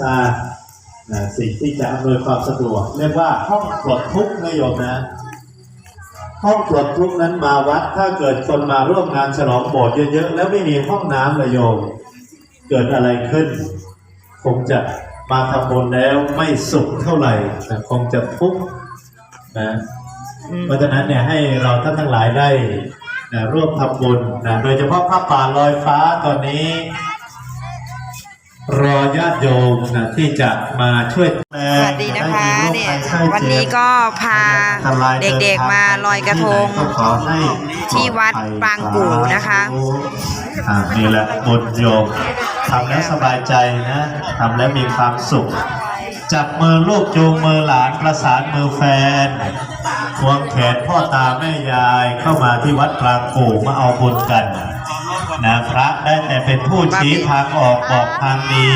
สร้างนะสิ่งที่จะอำนวยความสะดวก เรียกว่าห้องปลดทุกข์นโยมนะ ห้องปลดทุกข์นั้นมาวัด ถ้าเกิดคนมาร่วมงานฉลองโบสถ์เยอะๆ แล้วไม่มีห้องน้ำเลยโยม เกิดอะไรขึ้น คงจะมาทำบุญแล้วไม่สุขเท่าไหร่นะคงจะทุกข์นะเพราะฉะนั้นเนี่ยให้เราท่านทั้งหลายได้นะร่วมทำบุญนะโดยเฉพาะผ้าป่าลอยฟ้าตอนนี้ รอญาติโยมนะที่จะมาช่วยสวัสดีนะคะเนี่ยวันนี้ก็พาเด็กๆมาลอยกระทงที่วัดปางกู่นะคะอ่านี่แหละบุญโยมทำแล้วสบายใจนะทำแล้วมีความสุข จับมือลูกจูงมือหลานประสานมือแฟนควงแขนพ่อตาแม่ยายเข้ามาที่วัดกลางกู่มาเอาบุญกัน นะพระได้แต่เป็นผู้ชี้ทางออกบอกทางดี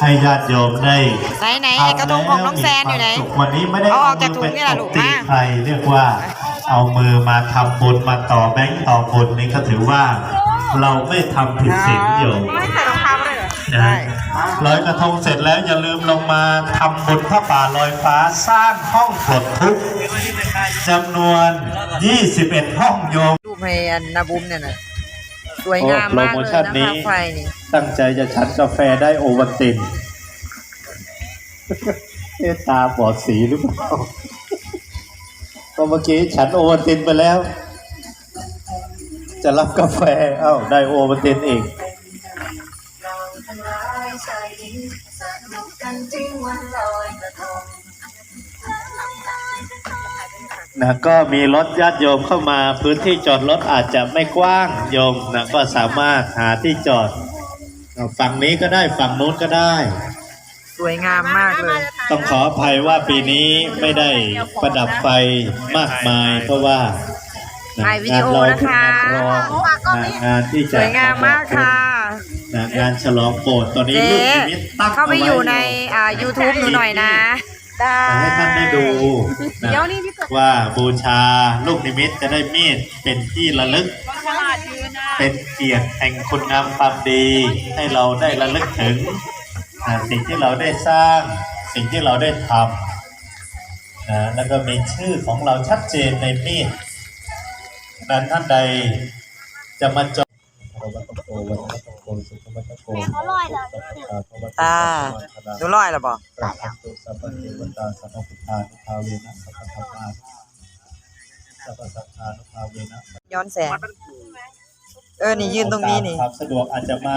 ให้ญาติโยมได้ไหนไหนไอ้กระทงของน้องแซนอยู่ไหนมีความสุขวันนี้ไม่ได้เอาออกจากถุงนี่แหละมืลูอกไปตบตีมาใครเรียกว่าเอามือมาทำบุญมาต่อแบงค์ต่อบุญนี่ก็ถือว่าเราไม่ทำผิดศีลโยมไม่ใส่รองเท้าเลยเหรอนะลอยกระทงเสร็จแล้วอย่าลืมลงมาทำบุญพระป่าลอยฟ้าสร้างห้องปลดทุกข์จำนวน 21 ห้องโยมดูเพลนนาบุมเนี่ยนะ สวยงามมากเลยโปรโมชั่นนะนี้คะไฟนี่ตั้งใจจะฉันกาแฟได้โอวัลตินเอะตาบอดสีหรือเปล่าก็เมื่อกี้ฉันโอวัลตินไปแล้ว จะรับกาแฟเอ้าได้โอวัลตินอีกนะก็มีรถญาติโยมเข้ามาพื้นที่จอดรถอาจจะไม่กว้างโยมนะก็สามารถหาที่จอดเอาฝั่งนี้ก็ได้ฝั่งนู้นก็ได้ สวยงามมากเลย ต้องขออภัยว่าปีนี้ไม่ได้ประดับไฟมากมาย เพราะว่าถ่ายวิดีโอนะคะงานรองนะงานที่สจะวยงามมากค่ะนะงานฉลองโบสถ์ตอนนี้เจ๊ลูกนิมิตตั้งเข้าไปอยู่ในเาว้อ่า YouTube หนูหน่อยนะ ได้ ให้ท่านได้ดูนะว่าบูชาลูกนิมิตจะได้มีดเป็นที่ระลึกเป็นเกียรติแห่งคุณงามความดี ให้เราได้ระลึกถึงอ่าสิ่งที่เราได้สร้าง สิ่งที่เราได้ทำนะแล้วก็มีชื่อของเราชัดเจนในมีดนั้นท่านใดจะมาจ ดตาดูลอยแล้วบอกสัพพะสัพพเทวตาสัพพพุทธานุภาเวนะสัพพธรรมาสัพพสังฆานุภาเวนะย้อนแสง เออ นี่ยืนตรงนี้นี่ ความสะดวกอาจจะมา